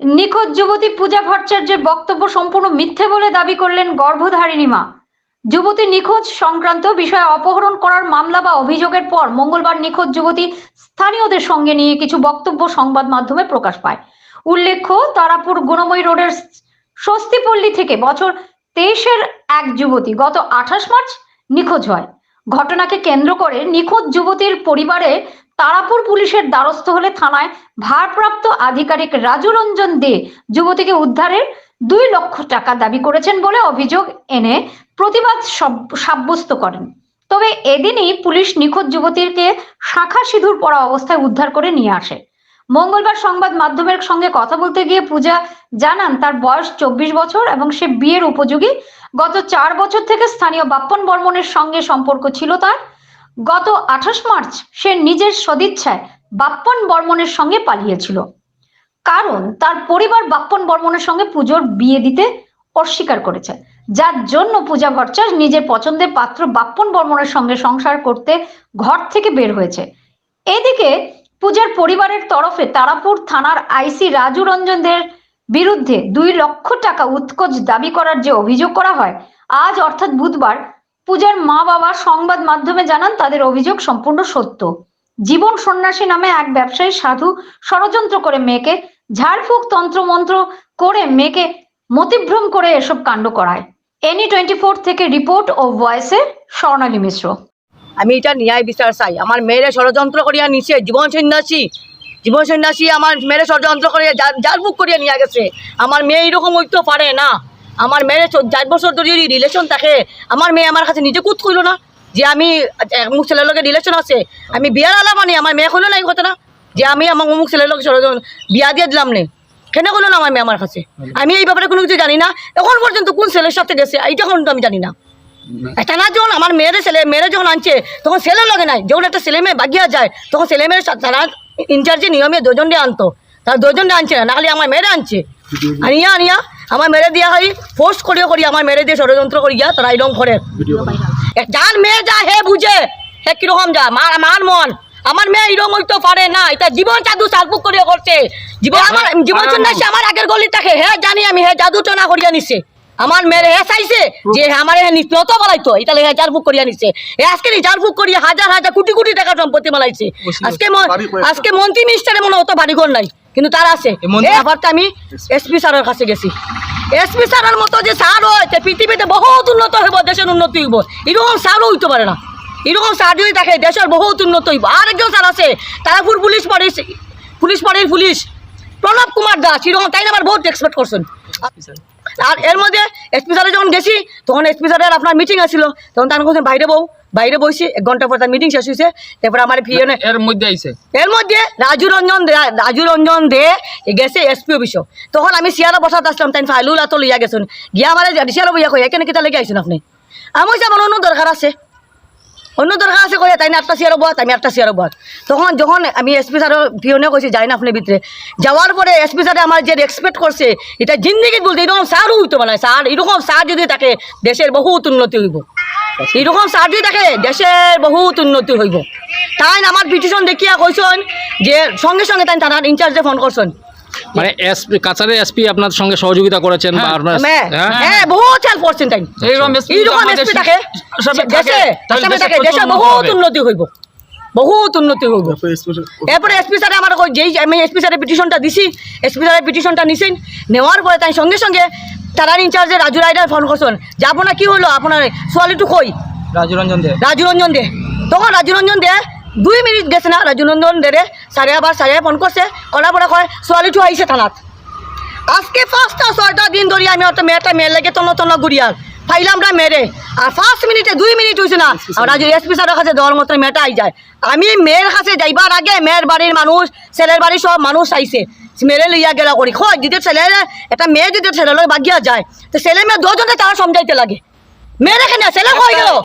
নিখোঁজ যুবতী পূজা ভট্টাচার্যের বক্তব্য সম্পূর্ণ মিথ্যে বলে দাবি করলেন গর্ভধারিণী মা। যুবতী নিখোঁজ সংক্রান্ত বিষয়ে অপহরণ করার মামলা বা অভিযোগের পর মঙ্গলবার নিখোঁজ যুবতী স্থানীয়দের সঙ্গে নিয়ে কিছু বক্তব্য সংবাদ মাধ্যমে প্রকাশ পায়। উল্লেখ্য, তারাপুর গুণময়ী রোডের স্বস্তিপল্লী থেকে বছর তেইশের এক যুবতী গত আঠাশ মার্চ নিখোঁজ হয়। ঘটনাকে কেন্দ্র করে নিখোঁজ যুবতীর পরিবারে তারাপুর পুলিশের দ্বারস্থ হলে থানায় ভারপ্রাপ্ত আধিকারিক রাজু রঞ্জন দে যুবতীকে উদ্ধারের দুই লক্ষ টাকা দাবি করেছেন বলে অভিযোগ এনে প্রতিবাদ সব- সাব্যস্ত করেন। তবে এদিনই পুলিশ নিখোঁজ যুবতীকে শাখা সিঁদুর পরা অবস্থায় উদ্ধার করে নিয়ে আসে। মঙ্গলবার সংবাদ মাধ্যমের সঙ্গে কথা বলতে গিয়ে পূজা জানান, তার বয়স চব্বিশ বছর এবং সে বিয়ের উপযোগী। গত চার বছর থেকে স্থানীয় বাপ্পন বর্মনের সঙ্গে সম্পর্ক ছিল তার। গত আঠাশ মার্চ সে নিজের সদিচ্ছায় বাপ্পন বর্মনের সঙ্গে পালিয়েছিল। কারণ তার পরিবার বাপ্পন বর্মনের সঙ্গে পুজোর বিয়ে দিতে অস্বীকার করেছে। যার জন্য পূজা ভট্টাচার্য নিজের পছন্দের পাত্র বাপ্পন বর্মনের সঙ্গে সংসার করতে ঘর থেকে বের হয়েছে। এদিকে পূজার পরিবারের তরফে তারাপুর থানার আইসি রাজু রঞ্জনদের বিরুদ্ধে দুই লক্ষ টাকা উৎকোচ দাবি করার যে অভিযোগ করা হয়, আজ অর্থাৎ বুধবার পূজার মা বাবা সংবাদ মাধ্যমে জানান তাদের অভিযোগ সম্পূর্ণ সত্য। জীবন সন্ন্যাসী নামে এক ব্যবসায়ী সাধু ষড়যন্ত্র করে মেয়েকে ঝাড়ফুঁক তন্ত্রমন্ত্র করে মেয়েকে মতিভ্রম করে এসব কাণ্ড করায়। এনি টোয়েন্টি ফোর থেকে রিপোর্ট ও ভয়েসে স্বর্ণালী মিশ্র। আমি এটা ন্যায় বিচার চাই। আমার মেয়েরে ষড়যন্ত্র করিয়া নিছে, জীবন সন্ন্যাসী। জীবন সন্ন্যাসী আমার মেয়েরে ষড়যন্ত্র করিয়া বুক করিয়া নিয়ে গেছে। আমার মেয়ে এরকম হইতে পারে না। আমার মেয়ের চার বছর ধরে যদি রিলেশন থাকে, আমার মেয়ে আমার কাছে নিজে কুত কইল না যে আমি, অমুক ছেলের লগে রিলেশন আছে, আমি বিয়ার আলা মানে আমার মেয়ে কইলো না এই না যে আমি আমার অমুক ছেলের লগে বিয়া দিয়ে দিলাম নে। কেন কইলো না আমার মেয়ে আমার কাছে? আমি এই ব্যাপারে কোনো কিছু জানি না। এখন পর্যন্ত কোন ছেলের সাথে গেছে, এইটা কিন্তু আমি জানি না। একটা না যখন আমার মেয়ের ছেলে, মেয়েরা যখন আনছে, তখন ছেলে লাগে নাই। যখন একটা ছেলে মেয়ে বাগিয়া যায়, তখন ছেলে মেয়ের তারা ইনচার্জে নিয়মে দুজন দিয়ে আনতো। তারা দুজন দিয়ে আনছে না, নাহলে আমার মেয়েরা আনছে। আনিয়া আনিয়া। আমার মেরে দিয়া হয় ফোর্স করিয়া করি আমার মেরে দিয়ে ষড়যন্ত্র করিয়া তারা এরকম করে। যার মেয়ে যা হে বুঝে হে কীরকম যা মার আমার মন। আমার মেয়ে এরকম হইতে পারে না এটা জীবন জাদু সালপুক করিয়া করছে। জীবন আমার জীবন সন্ন্যাসী আমার আগের গলি থাকে হে জানি আমি হে জাদু টনা করিয়া নিছে। আমার মেয়ে হে চাইছে যে আমার হে নত বলাইতো এটা হে জার বুক করিয়া নিছে। এ আজকে জার বুক করিয়া হাজার হাজার কোটি কোটি টাকা সম্পত্তি মালাইছে আজকে আজকে মন্ত্রী মিনিস্টারে মনে অত বাড়িঘর নাই। কিন্তু তার আছে। ব্যাপারটা তো আমি এসপি স্যারের কাছে গেছি। এসপি স্যারের মতো যে স্যার হয় পৃথিবীতে বহুত উন্নত হইব দেশের উন্নতি হইব। এরকম স্যারও হইতে পারে না। এরকম স্যার যদি থাকে দেশের বহুত উন্নত হইব। আর একজন স্যার আছে তারাপুর পুলিশ পাড়ি পুলিশ পাড়ির পুলিশ। প্রণব কুমার দাস এরকম তাই না আমার বহুত এক্সপেক্ট করছেন আর এর মধ্যে এসপি স্যারে যখন গেছি তখন এসপি স্যারের আপনার মিটিং আসছিল তখন তার কথা বাইরে বউ বাইরে বসছি এক ঘণ্টা পর তার মিটিং শেষ হয়েছে এরপর আমার পিএনে এর মধ্যে আইছে? এর মধ্যে রাজু রঞ্জন দে রাজু রঞ্জন দে গেছে এসপি অফিসও তখন আমি সিয়ারা বসাত আসলাম তাই ফাইলুল আতো লইয়া গেছেন। গিয়া আমার সিয়ারা বইয়া কই এখানে কিতা লেগে আইছেন আপনি? আমি আমার অন্য দরকার আছে। অন্য দরকার আছে কয়ে তাই না একটা সিয়ারো বাদ আমি একটা সিয়ারো বাদ তখন যখন আমি এসপি স্যারের পিওনে কইছি যাই না আপনার ভিতরে যাওয়ার পরে এসপি স্যারে আমার যে রেসপেক্ট করছে এটা জিন্দিগি বলতে এরকম স্যারও হইতে পারে স্যার এরকম স্যার যদি থাকে দেশের বহুত উন্নতি হইব। এরকম স্যার যদি থাকে দেশের বহুত উন্নতি হইব। তাই আমার পিটিশন দেখিয়া কইসন যে, সঙ্গে সঙ্গে তাই থানার ইনচার্জে ফোন করছেন মানে এসপি কাছারের এসপি আপনার সঙ্গে সহযোগিতা করেছেন বা আপনার হ্যাঁ হ্যাঁ? হ্যাঁ বহুত হেল্প করছেন তাই। এইরকম এসপি থাকে সবে থাকে, দেশে তাহলে দেশে থাকে দেশে বহুত উন্নতি হইব। বহুত উন্নতি হইব। এরপরে এসপি স্যারে আমার কই যেই আমি এসপি স্যারের পিটিশনটা দিছি এসপি স্যারের পিটিশনটা নিছেন নেওয়ার পরে তাই সঙ্গে সঙ্গে তারার ইনচার্জে রাজু রাইডার ফোন করছেন যে আপনার কি হলো আপনার ছোৱালীটো কই? রাজু রঞ্জন দে। রাজু রঞ্জন দে। তখন রাজু রঞ্জন দে দুই মিনিট গেছে না রাজু রঞ্জন দে রে। সারে আবার সারে ফোন করছে করার পরে কয় ছোৱালীটো আহিছে থানাত। আজকে পাঁচটা ছয়টা দিন ধরে আমি একটা মেয়েটা মেয়ের লেগে তন্ন তন্ন ঘুরিয়াল পাইলাম না মেরে। আর ফার্স্ট মিনিটে দুই মিনিট হয়েছে না। আর রাজু এসপি স্যারের কাছে দেওয়ার মতো মেয়েটা আই যায়। আমি মেয়ের কাছে যাইবার আগে মেয়ের বাড়ির মানুষ ছেলের বাড়ির সব মানুষ আইছে। মেরে লইয়া গেলা করি। হয় যদি ছেলে একটা মেয়ে যদি ছেলে লই বাগিয়া যায় তো ছেলে মেয়ে দুজনে তারা সমঝাইতে লাগে। মেয়ের এখানে ছেলে কই গেল?